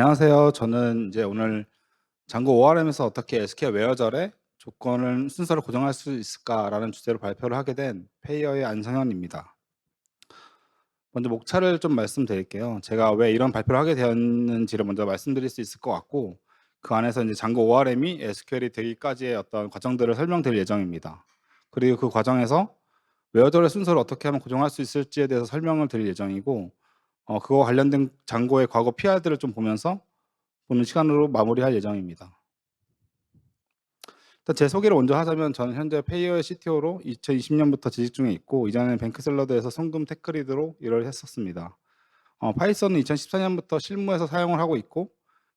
안녕하세요. 저는 이제 오늘 장고 ORM에서 어떻게 SQL 웨어절의 조건을 순서를 고정할 수 있을까라는 주제로 발표를 하게 된 페이어의 안성현입니다. 먼저 목차를 좀 말씀드릴게요. 제가 왜 이런 발표를 하게 되었는지를 먼저 말씀드릴 수 있을 것 같고 그 안에서 이제 장고 ORM이 SQL이 되기까지의 어떤 과정들을 설명드릴 예정입니다. 그리고 그 과정에서 웨어절의 순서를 어떻게 하면 고정할 수 있을지에 대해서 설명을 드릴 예정이고 어 그거와 관련된 장고의 과거 PR들을 좀 보면서 보는 시간으로 마무리할 예정입니다. 일단 제 소개를 먼저 하자면 저는 현재 페이어의 CTO로 2020년부터 재직 중에 있고 이전에는 뱅크샐러드에서 성금 테크리드로 일을 했었습니다. 어 파이썬은 2014년부터 실무에서 사용을 하고 있고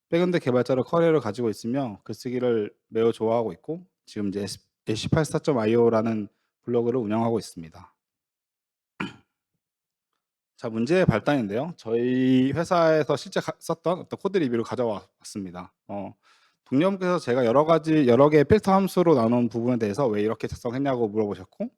백엔드 개발자로 커리어를 가지고 있으며 글쓰기를 매우 좋아하고 있고 지금 이제 S ac84.io라는 블로그를 운영하고 있습니다. 자 문제의 발단인데요. 저희 회사에서 실제 가 썼던 어떤 코드 리뷰를 가져와 봤습니다. 어 동료분께서 제가 여러 가지 여러 개의 필터 함수로 나눈 부분에 대해서 "왜 이렇게 작성했냐."고 물어보셨고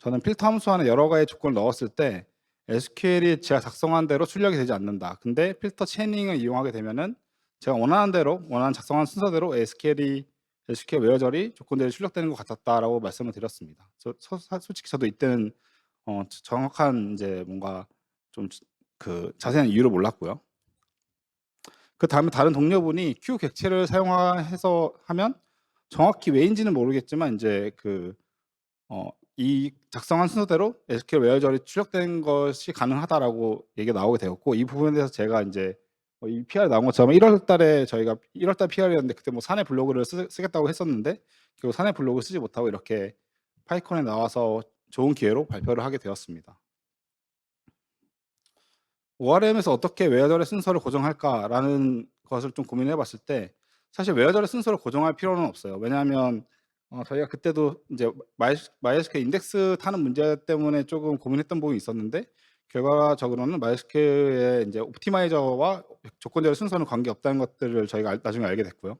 저는 필터 함수 안에 여러 가지 조건을 넣었을 때 SQL이 제가 작성한 대로 출력이 되지 않는다. 근데 필터 체이닝을 이용하게 되면은 제가 원하는 대로 원하는 작성한 순서대로 SQL이 SQL 웨어절이 조건대로 출력되는 것 같았다라고 말씀을 드렸습니다. 저서사 솔직히 저도 이때는 어저 정확한 인제 뭔가 좀 그 자세한 이유를 몰랐고요. 그 다음에 다른 동료분이 q 객체를 사용하 해서 하면 정확히 왜인지는 모르겠지만 인제 그 어 "이 작성한 순서대로 SQL 웨어절이 출력된 것이 가능하다."라고 얘기가 나오게 되었고 이 부분에 대해서 제가 인제 어이 PR이 나온 것처럼 1월 달에 저희가 1월 달 PR이었는데 그때 뭐 사내 블로그를 쓰 쓰겠다고 했었는데 결국 사내 블로그 쓰지 못하고 이렇게 파이콘에 나와서 좋은 기회로 발표를 하게 되었습니다. ORM에서 어떻게 웨어절의 순서를 고정할까라는 것을 좀 고민해 봤을 때 사실 웨어절의 순서를 고정할 필요는 없어요. 왜냐하면 어 저희가 그때도 마이 MySQL 인덱스 타는 문제 때문에 쪼금 고민했던 부분이 있었는데 결과적으로는 MySQL의 인제 옵티마이저와 조건대로 순서는 관계 없다는 것들을 저희가 알 나중에 알게 됐고요.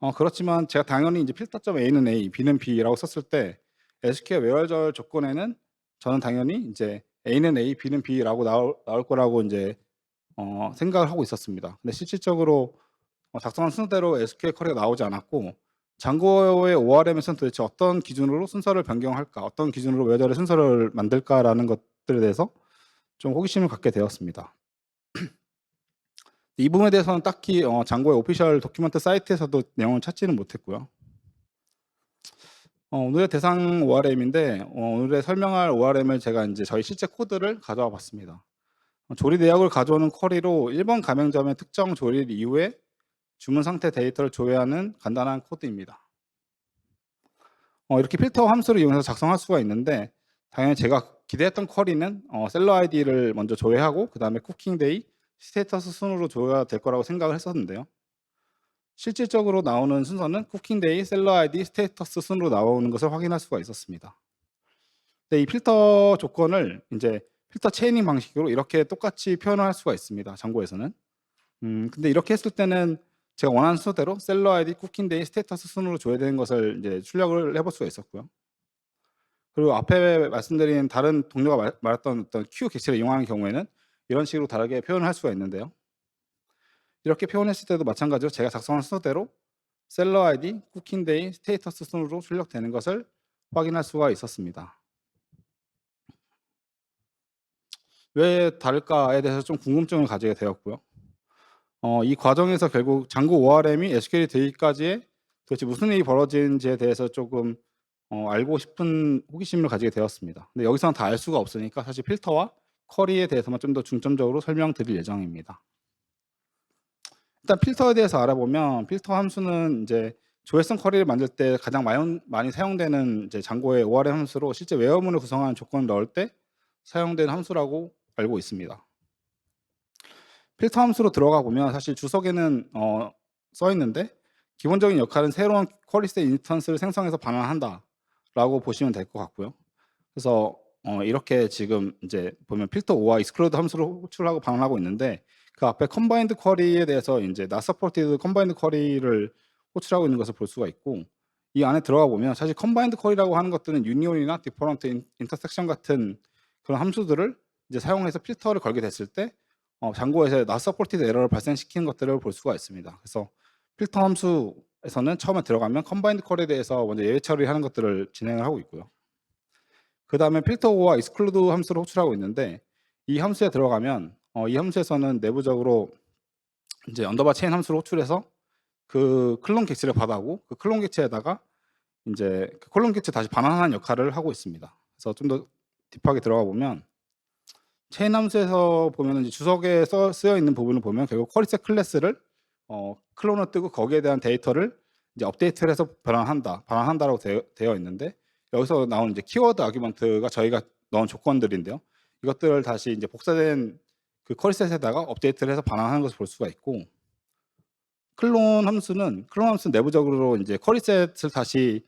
어 그렇지만 제가 당연히 인제 필터.a는 a, b는 b라고 썼을 때 SQL 웨어절 조건에는 저는 당연히 인제 a는 a, b는 b라고 나올 나올 거라고 인제 어 생각을 하고 있었습니다. 근데 실질적으로 어 작성한 순서대로 SQL 쿼리가 나오지 않았고 장고의 ORM에서는 도대체 어떤 기준으로 순서를 변경할까, 어떤 기준으로 웨어절의 순서를 만들까라는 것들에 대해서 좀 호기심을 갖게 되었습니다. 이 부분에 대해서는 딱히 어 장고의 오피셜 도큐멘트 사이트에서도 내용을 찾지는 못했고요. 어 오늘의 대상 ORM인데 어 오늘의 설명할 ORM을 제가 인제 저희 실제 코드를 가져와 봤습니다. 어 조리 내역을 가져오는 쿼리로 1번 가맹점의 특정 조립 이후에 주문 상태 데이터를 조회하는 간단한 코드입니다. 어 이렇게 필터 함수를 이용해서 작성할 수가 있는데 당연히 제가 기대했던 쿼리는 어 셀러 아이디를 먼저 조회하고 그 다음에 쿠킹 데이, 스테이터스 순으로 조회가 될 거라고 생각을 했었는데요. 실질적으로 나오는 순서는 쿠킹 데이, 셀러 아이디, 스테이터스 순으로 나오는 것을 확인할 수가 있었습니다. 이 필터 조건을 인제 필터 체이닝 방식으로 이렇게 똑같이 표현을 할 수가 있습니다, 장고에서는. 음 근데 이렇게 했을 때는 제가 원하는 순서대로 셀러 아이디, 쿠킹 데이, 스테이터스 순으로 조회되는 것을 이제 출력을 해볼 수가 있었고요. 그리고 앞에 말씀드린 다른 동료가 말 말했던 어떤 q 객체를 이용하는 경우에는 이런 식으로 다르게 표현을 할 수가 있는데요. 이렇게 표현했을 때도 마찬가지로 제가 작성한 순서대로 셀러 아이디, 쿠킹 데이, 스테이터스 순으로 출력되는 것을 확인할 수가 있었습니다. 왜 다를까에 대해서 좀 궁금증을 가지게 되었고요. 어 이 과정에서 결국 장고 ORM이 SQL이 되기까지의 도대체 무슨 일이 벌어지는지에 대해서 쪼금 어 알고 싶은 호기심을 가지게 되었습니다. 근데 여기서는 다 알 수가 없으니까 사실 필터와 쿼리에 대해서만 좀 더 중점적으로 설명드릴 예정입니다. 일단 필터에 대해서 알아보면 필터 함수는 인제 조회성 쿼리를 만들 때 가장 많이 사용되는 이제 장고의 ORM 함수로 실제 웨어문을 구성하는 조건을 넣을 때 사용되는 함수라고 알고 있습니다. 필터 함수로 들어가 보면 사실 주석에는 어 써 있는데 기본적인 역할은 새로운 쿼리셋 인스턴스를 생성해서 반환한다 라고 보시면 될 것 같고요. 그래서 어 이렇게 지금 인제 보면 필터 o와 exclude 함수를 호출하고 반환하고 있는데 그 앞에 combined 쿼리에 대해서 not supported combined 쿼리를 호출하고 있는 것을 볼 수가 있고 이 안에 들어가 보면 사실 combined 쿼리라고 하는 것들은 union이나 different, intersection 같은 그런 함수들을 이제 사용해서 필터를 걸게 됐을 때 어 장고에서 supported 에러를 발생시키는 것들을 볼 수가 있습니다. 그래서 필터 함수에서는 처음에 들어가면 combined 쿼리에 대해서 먼저 예외 처리하는 것들을 진행을 하고 있고요. 그 다음에 필터 오와 exclude 함수를 호출하고 있는데 이 함수에 들어가면 어 이 함수에서는 내부적으로 이제 언더바 체인 함수를 호출해서 그 클론 객체를 받아오고 그 클론 객체에다가 인제 그 클론 객체 다시 반환하는 역할을 하고 있습니다. 그래서 좀 더 딥하게 들어가 보면 체인 함수에서 보면은 이제 주석에 써 쓰여 있는 부분을 보면 결국 쿼리셋 클래스를 어 클론을 뜨고 거기에 대한 데이터를 이제 업데이트를 해서 변환한다. 반환한다라고 되어 되어 있는데 여기서 나오는 이제 키워드 아규먼트가 저희가 넣은 조건들인데요. 이것들을 다시 이제 복사된 그 쿼리셋에다가 업데이트를 해서 반환하는 것을 볼 수가 있고 클론 함수는 클론 함수는 내부적으로 인제 쿼리셋을 다시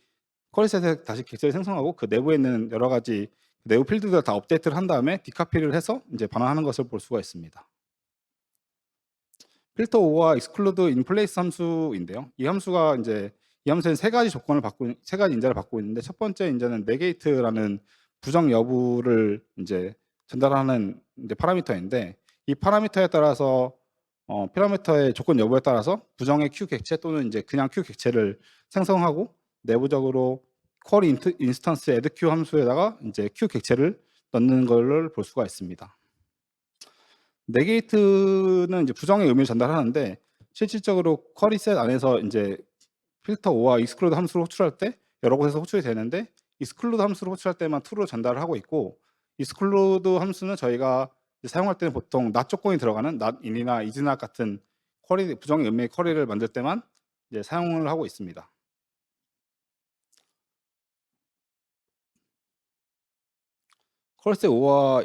쿼리셋에 다시 객체를 생성하고 그 내부에 있는 여러 가지 내부 필드들을 다 업데이트를 한 다음에 디카피를 해서 인제 반환하는 것을 볼 수가 있습니다. 필터 오와 exclude in place 함수인데요. 이 함수가 인제 이 함수에는 세 가지 조건을 받고 세 가지 인자를 받고 있는데 첫 번째 인자는 negate라는 부정 여부를 인제 전달하는 인제 파라미터인데 이 파라미터에 따라서 어 파라미터의 조건 여부에 따라서 부정의 q 객체 또는 인제 그냥 q 객체를 생성하고 내부적으로 쿼리 인스턴스 add q 함수에다가 인제 q 객체를 넣는 거를 볼 수가 있습니다. negate는 이제 부정의 의미를 전달하는데 실질적으로 쿼리 셋 안에서 인제 필터 오와 exclude 함수를 호출할 때 여러 곳에서 호출이 되는데 exclude 함수를 호출할 때만 true로 전달을 하고 있고 exclude 함수는 저희가 이제 사용할 때는 보통 not 조건이 들어가는 is not 같은 쿼리 부정의 의미의 쿼리를 만들 때만 이제 사용을 하고 있습니다. 쿼리셋 오와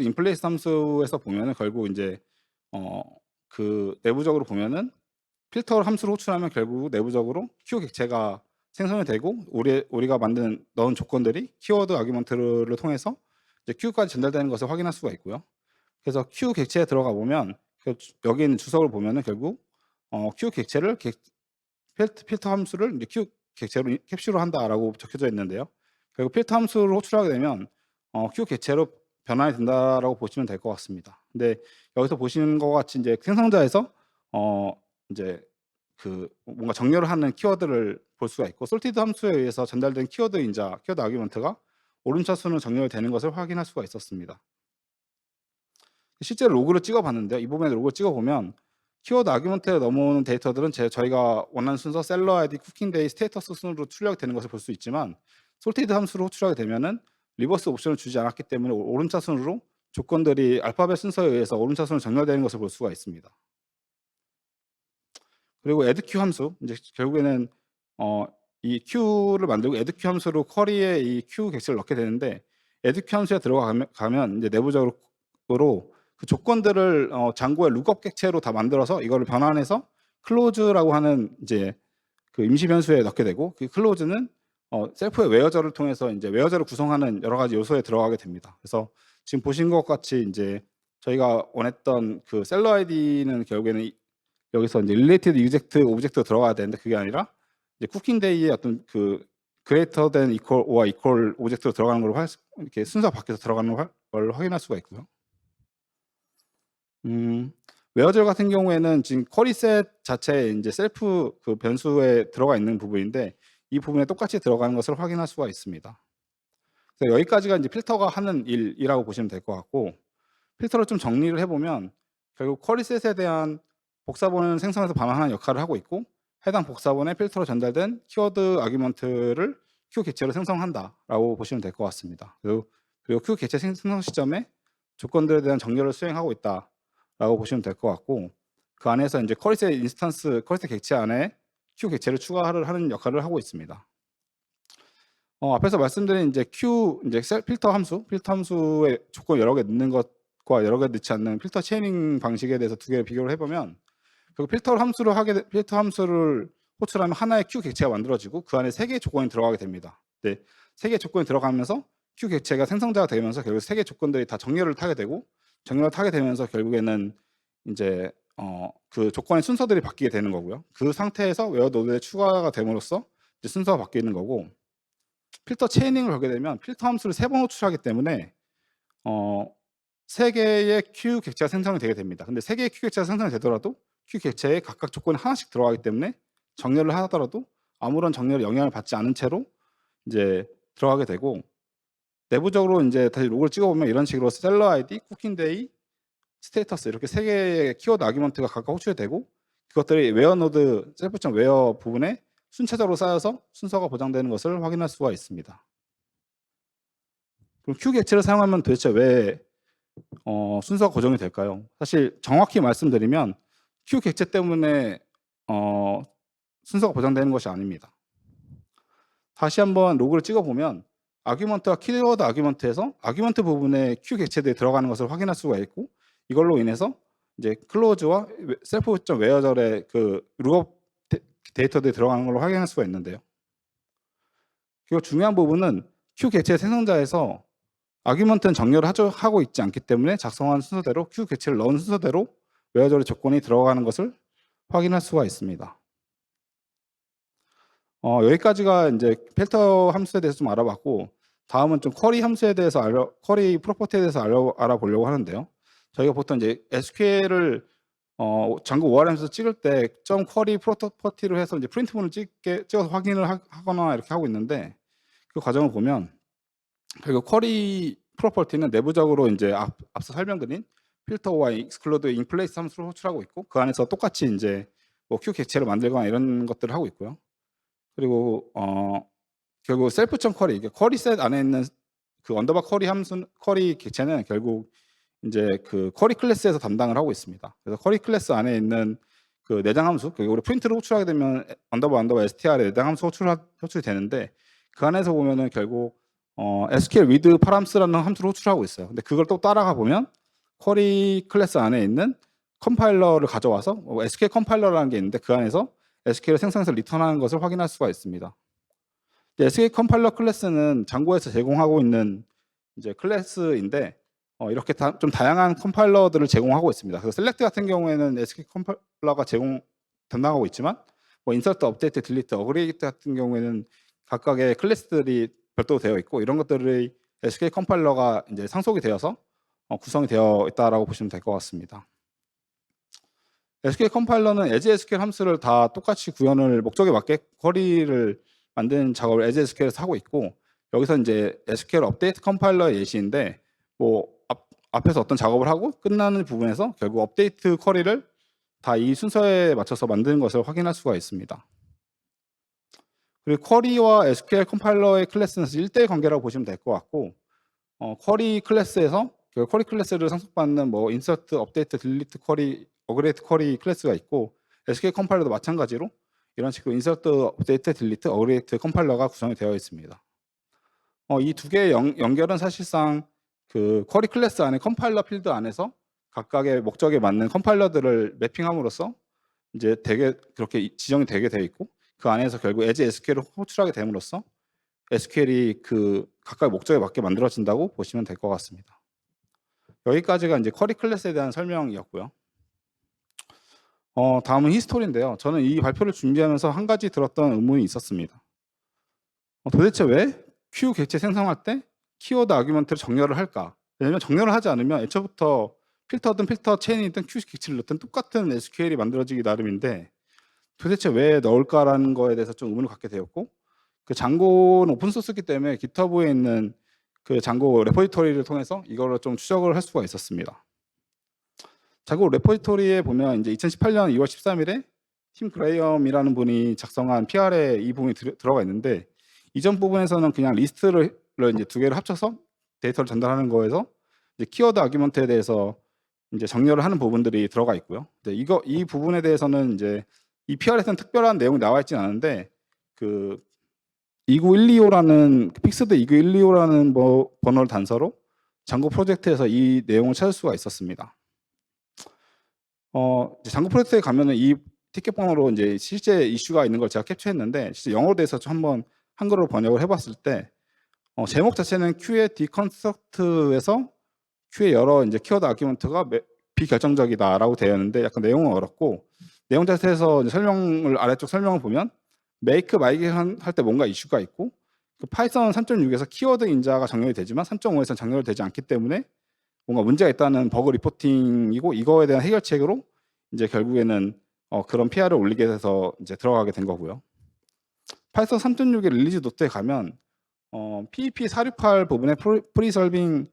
in place 함수에서 보면은 결국 인제 어 그 내부적으로 보면은 필터 함수를 호출하면 결국 내부적으로 q 객체가 생성이 되고 우리 우리가 만든 넣은 조건들이 키워드 아규먼트를 통해서 이제 q까지 전달되는 것을 확인할 수가 있고요. 그래서 q 객체에 들어가 보면 그주 여기 있는 주석을 보면은 결국 어 q 객체를 객 필터 함수를 이제 q 객체로 이 캡슐을 한다라고 적혀져 있는데요. 결국 필터 함수를 호출하게 되면 어 q 객체로 변환이 된다라고 보시면 될 것 같습니다. 근데 여기서 보시는 것 같이 인제 생성자에서 어 인제 그 뭔가 정렬을 하는 키워드를 볼 수가 있고 sorted 함수에 의해서 전달된 키워드 인자 키워드 아규먼트가 오름차순으로 정렬되는 것을 확인할 수가 있었습니다. 실제로 로그를 찍어 봤는데요. 이 부분에 로그를 찍어 보면 키워드 아규먼트에 넘어오는 데이터들은 제 저희가 원하는 순서 셀러 아이디, 쿠킹 데이, 스테이터스 순으로 출력이 되는 것을 볼 수 있지만 sorted 함수를 호출하게 되면은 리버스 옵션을 주지 않았기 때문에 오 오름차순으로 조건들이 알파벳 순서에 의해서 오름차순으로 정렬되는 것을 볼 수가 있습니다. 그리고 add q 함수 인제 결국에는 어 이 q를 만들고 add q 함수로 쿼리에 이 q 객체를 넣게 되는데 add q 함수에 들어가면 가면 인제 내부적으로 으로 그 조건들을 어 장고의 룩업 객체로 다 만들어서 이거를 변환해서 close라고 하는 이제 그 임시 변수에 넣게 되고 그 close는 어 셀프의 웨어저를 통해서 인제 웨어저를 구성하는 여러 가지 요소에 들어가게 됩니다. 그래서 지금 보신 것 같이 인제 저희가 원했던 그 셀러 아이디는 결국에는 이 여기서 인제 related exec 오브젝트가 들어가야 되는데 그게 아니라 이제 쿠킹 데이의 어떤 그 greater than equal or equal 오브젝트로 들어가는 걸로 활 이렇게 순서가 바뀌어서 들어가는 걸걸 확인할 수가 있고요. 음 웨어저 같은 경우에는 지금 쿼리셋 자체에 인제 셀프 그 변수에 들어가 있는 부분인데 이 부분에 똑같이 들어가는 것을 확인할 수가 있습니다. 그래서 여기까지가 인제 필터가 하는 일이라고 보시면 될 것 같고 필터를 좀 정리를 해 보면 결국 쿼리셋에 대한 복사본을 생성해서 반환하는 역할을 하고 있고 해당 복사본에 필터로 전달된 키워드 아규먼트를 q 객체로 생성한다라고 보시면 될 것 같습니다. 그리고 그리고 q 객체 생성 시점에 조건들에 대한 정렬을 수행하고 있다 라고 보시면 될 것 같고 그 안에서 인제 쿼리셋 인스턴스 쿼리셋 객체 안에 q 객체를 추가를 하는 역할을 하고 있습니다. 어 앞에서 말씀드린 q 인제 셀 필터 함수, 필터 함수에 조건 여러 개 넣는 것과 여러 개 넣지 않는 필터 체이닝 방식에 대해서 두 개를 비교를 해 보면 결국 필터 함수를 하게 되 필터 함수를 호출하면 하나의 q 객체가 만들어지고 그 안에 세 개의 조건이 들어가게 됩니다. 네. 세 개의 조건이 들어가면서 q 객체가 생성자가 되면서 결국 세 개의 조건들이 다 정렬을 타게 되고 정렬을 타게 되면서 결국에는 인제 어 그 조건의 순서들이 바뀌게 되는 거고요. 그 상태에서 웨어 노드에 추가가 됨으로써 이제 순서가 바뀌는 거고 필터 체이닝을 걸게 되면 필터 함수를 세 번 호출하기 때문에 어 세 개의 Q 객체가 생성이 되게 됩니다. 근데 세 개의 Q 객체가 생성이 되더라도 Q 객체에 각각 조건이 하나씩 들어가기 때문에 정렬을 하더라도 아무런 정렬에 영향을 받지 않은 채로 이제 들어가게 되고 내부적으로 이제 다시 로그를 찍어보면 이런 식으로 셀러 아이디, 쿠킹 데이, 스테이터스 이렇게 세 개의 키워드 아규먼트가 각각 호출이 되고 그것들이 웨어 노드 셀프점 웨어 부분에 순차적으로 쌓여서 순서가 보장되는 것을 확인할 수가 있습니다. 그럼 Q 객체를 사용하면 도대체 왜 어, 순서가 고정이 될까요? 사실 정확히 말씀드리면 Q 객체 때문에 어, 순서가 보장되는 것이 아닙니다. 다시 한번 로그를 찍어보면 아규먼트와 키워드 아규먼트에서 아규먼트 부분에 Q 객체들이 들어가는 것을 확인할 수가 있고 이걸로 인해서 이제 클로즈와 셀프.점 웨어절의 그 룩업 데- 데이터들이 들어가는 걸로 확인할 수가 있는데요. 그리고 중요한 부분은 Q 객체 생성자에서 아규먼트는 정렬을 하고 있지 않기 때문에 작성한 순서대로 Q 객체를 넣은 순서대로 웨어절의 조건이 들어가는 것을 확인할 수가 있습니다. 어, 여기까지가 이제 필터 함수에 대해서 좀 알아봤고 다음은 좀 쿼리 함수에 대해서 알아, 쿼리 프로퍼티에 대해서 알아, 알아보려고 하는데요. 저희가 보통 이제 SQL을 어, 장고 ORM에서 찍을 때 점 쿼리 프로퍼티로 해서 이제 프린트문을 찍게 찍어서 확인을 하, 하거나 이렇게 하고 있는데 그 과정을 보면 그리고 쿼리 프로퍼티는 내부적으로 이제 앞, 앞서 설명드린 필터와 익스클로드 인플레이스 함수를 호출하고 있고 그 안에서 똑같이 이제 뭐 q 객체를 만들거나 이런 것들을 하고 있고요. 그리고 어 결국 셀프.점 쿼리 이게 쿼리 셋 안에 있는 그 언더바 쿼리 함수 쿼리 객체는 결국 이제 그 쿼리 클래스에서 담당을 하고 있습니다. 그래서 쿼리 클래스 안에 있는 그 내장 함수, 그 우리 프린트를 호출하게 되면 언더바 언더바 str에 내장 함수 호출 호출이 되는데 그 안에서 보면은 결국 어, SQL with params.라는 함수를 호출하고 있어요. 근데 그걸 또 따라가 보면 쿼리 클래스 안에 있는 컴파일러를 가져와서 어, SQL 컴파일러라는 게 있는데 그 안에서 SQL을 생성해서 리턴하는 것을 확인할 수가 있습니다. 이제 SQL 컴파일러 클래스는 장고에서 제공하고 있는 이제 클래스인데 어, 이렇게 다, 좀 다양한 컴파일러들을 제공하고 있습니다. 그래서 셀렉트 같은 경우에는 SQL 컴파일러가 제공 담당하고 있지만 뭐 인서트, 업데이트, 딜리트, 어그리게이트 같은 경우에는 각각의 클래스들이 별도로 되어 있고 이런 것들이 SQL 컴파일러가 이제 상속이 되어서 어, 구성이 되어 있다라고 보시면 될 것 같습니다. SQL 컴파일러는 as SQL 함수를 다 똑같이 구현을 목적에 맞게 쿼리를 만드는 작업을 as SQL에서 하고 있고 여기서 이제 SQL 업데이트 컴파일러의 예시인데 뭐 앞, 앞에서 어떤 작업을 하고 끝나는 부분에서 결국 업데이트 쿼리를 다 이 순서에 맞춰서 만드는 것을 확인할 수가 있습니다. 그리고 쿼리와 SQL 컴파일러의 클래스는 1대1 관계라고 보시면 될 것 같고 어, 쿼리 클래스에서 그 쿼리 클래스를 상속받는 뭐 인서트, 업데이트, 딜리트 쿼리, 어그레이트 쿼리 클래스가 있고 SQL 컴파일러도 마찬가지로 이런 식으로 인서트, 업데이트, 딜리트, 어그레이트 컴파일러가 구성이 되어 있습니다. 어, 이 두 개의 연, 연결은 사실상 그 쿼리 클래스 안에 컴파일러 필드 안에서 각각의 목적에 맞는 컴파일러들을 매핑함으로써 이제 되게 그렇게 이- 지정이 되게 되어 있고 그 안에서 결국 as SQL을 호출하게 됨으로써 SQL이 그 각각의 목적에 맞게 만들어진다고 보시면 될 것 같습니다. 여기까지가 이제 쿼리 클래스에 대한 설명이었고요. 어, 다음은 히스토리인데요. 저는 이 발표를 준비하면서 한 가지 들었던 의문이 있었습니다. 어, 도대체 왜 Q 객체 생성할 때 키워드 아규먼트를 정렬을 할까? 왜냐면 정렬을 하지 않으면 애초부터 필터든 필터 체인이든 Q 객체를 넣든 똑같은 SQL이 만들어지기 나름인데 도대체 왜 넣을까라는 거에 대해서 좀 의문을 갖게 되었고 그 장고는 오픈 소스이기 때문에 GitHub에 있는 그 장고 레포지토리를 통해서 이거를 좀 추적을 할 수가 있었습니다. 장고 레포지토리에 보면 이제 2018년 2월 13일에 팀 그레이엄이라는 분이 작성한 PR에 이 부분이 들, 들어가 있는데 이전 부분에서는 그냥 리스트를 이제 두 개를 합쳐서 데이터를 전달하는 거에서 이제 키워드 아규먼트에 대해서 이제 정렬을 하는 부분들이 들어가 있고요. 네, 이거 이 부분에 대해서는 이제 이 PR에서는 특별한 내용이 나와 있지는 않은데 그 29125라는 픽스드 29125라는 뭐 번호를 단서로 장고 프로젝트에서 이 내용을 찾을 수가 있었습니다. 어, 장고 프로젝트에 가면은 이 티켓 번호로 이제 실제 이슈가 있는 걸 제가 캡처했는데 실제 영어로 돼서 좀 한번 한글로 번역을 해봤을 때 어, 제목 자체는 Q의 디컨스트럭트에서 Q의 여러 이제 키워드 아규먼트가 매- 비결정적이다라고 되어 있는데 약간 내용은 어렵고 내용 자체에서 설명을 아래쪽 설명을 보면 make 마이그레이션 할때 뭔가 이슈가 있고 그 파이썬 3.6에서 키워드 인자가 정렬이 되지만 3.5에서는 정렬이 되지 않기 때문에 뭔가 문제가 있다는 버그 리포팅이고 이거에 대한 해결책으로 이제 결국에는 어, 그런 PR을 올리게 돼서 이제 들어가게 된 거고요. 파이썬 3.6의 릴리즈 노트에 가면 어, PEP 468 부분에 프리설빙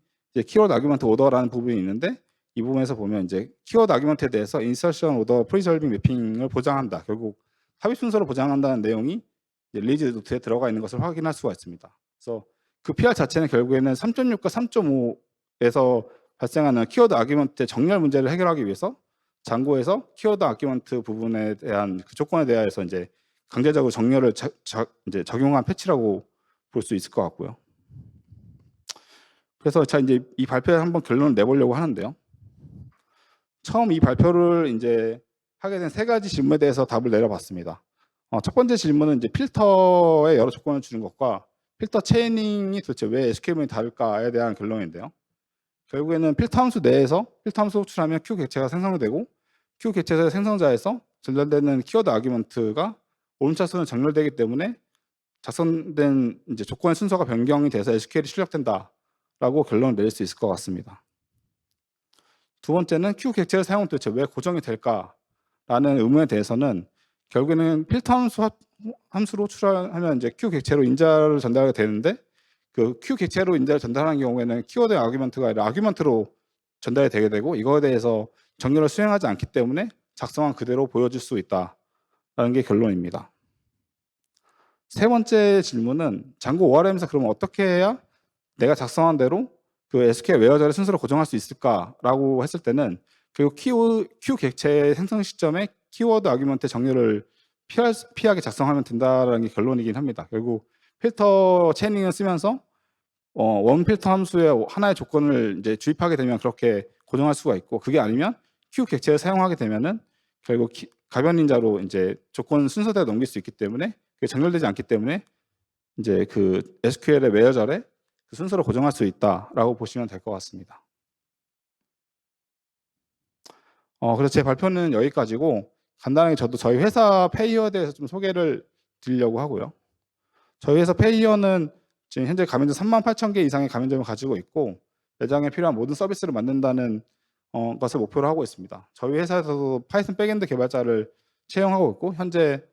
키워드 아규먼트 오더라는 부분이 있는데 이 부분에서 보면 이제 키워드 아규먼트에 대해서 인서션 오더 프리설빙 매핑을 보장한다. 결국 합의 순서로 보장한다는 내용이 릴리즈 노트에 들어가 있는 것을 확인할 수가 있습니다. 그래서 그 PR 자체는 결국에는 3.6과 3.5에서 발생하는 키워드 아규먼트의 정렬 문제를 해결하기 위해서 장고에서 키워드 아규먼트 부분에 대한 그 조건에 대해서 이제 강제적으로 정렬을 자- 자- 이제 적용한 패치라고 볼 수 있을 것 같고요. 그래서 자 이제 이 발표에 한번 결론을 내보려고 하는데요. 처음 이 발표를 이제 하게 된 세 가지 질문에 대해서 답을 내려봤습니다. 어, 첫 번째 질문은 이제 필터에 여러 조건을 주는 것과 필터 체이닝이 도대체 왜 SQL문이 다를까에 대한 결론인데요. 결국에는 필터 함수 내에서 필터 함수 호출하면 Q 객체가 생성이 되고 Q 객체의 생성자에서 전달되는 키워드 아규먼트가 오름차순으로 정렬되기 때문에 작성된 이제 조건의 순서가 변경이 돼서 SQL이 출력된다라고 결론을 내릴 수 있을 것 같습니다. 두 번째는 Q 객체의 사용은 도대체 왜 고정이 될까라는 의문에 대해서는 결국에는 필터 함수 합- 함수로 호출하면 이제 Q 객체로 인자를 전달하게 되는데 그 Q 객체로 인자를 전달하는 경우에는 키워드 아규먼트가 아규먼트로 전달이 되게 되고 이거에 대해서 정렬을 수행하지 않기 때문에 작성한 그대로 보여줄 수 있다라는 게 결론입니다. 세 번째 질문은 장고 ORM에서 그러면 어떻게 해야 내가 작성한 대로 그 SQL 웨어절의 순서를 고정할 수 있을까라고 했을 때는 결국 Q, Q 객체의 생성 시점에 키워드 아규먼트 정렬을 피할, 수- 피하게 작성하면 된다라는 게 결론이긴 합니다. 결국 필터 체닝을 쓰면서 어, 원 필터 함수의 하나의 조건을 이제 주입하게 되면 그렇게 고정할 수가 있고 그게 아니면 Q 객체를 사용하게 되면은 결국 키- 가변 인자로 이제 조건 순서대로 넘길 수 있기 때문에 그게 정렬되지 않기 때문에 이제 그 SQL의 웨어절에 그 순서를 고정할 수 있다라고 보시면 될 것 같습니다. 어, 그래서 제 발표는 여기까지고 간단하게 저도 저희 회사 페이어에 대해서 좀 소개를 드리려고 하고요. 저희 회사 페이어는 지금 현재 가맹점 3만 8천 개 이상의 가맹점을 가지고 있고 매장에 필요한 모든 서비스를 만든다는 어, 것을 목표로 하고 있습니다. 저희 회사에서도 파이썬 백엔드 개발자를 채용하고 있고 현재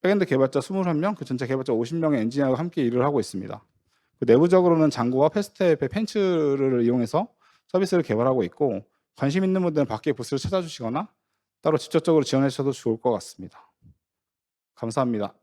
백엔드 개발자 21명, 그 전체 개발자 50명의 엔지니어가 함께 일을 하고 있습니다. 그 내부적으로는 장고와 패스트 앱의 펜츠를 이용해서 서비스를 개발하고 있고 관심 있는 분들은 밖에 부스를 찾아주시거나 따로 직접적으로 지원해 주셔도 좋을 것 같습니다. 감사합니다.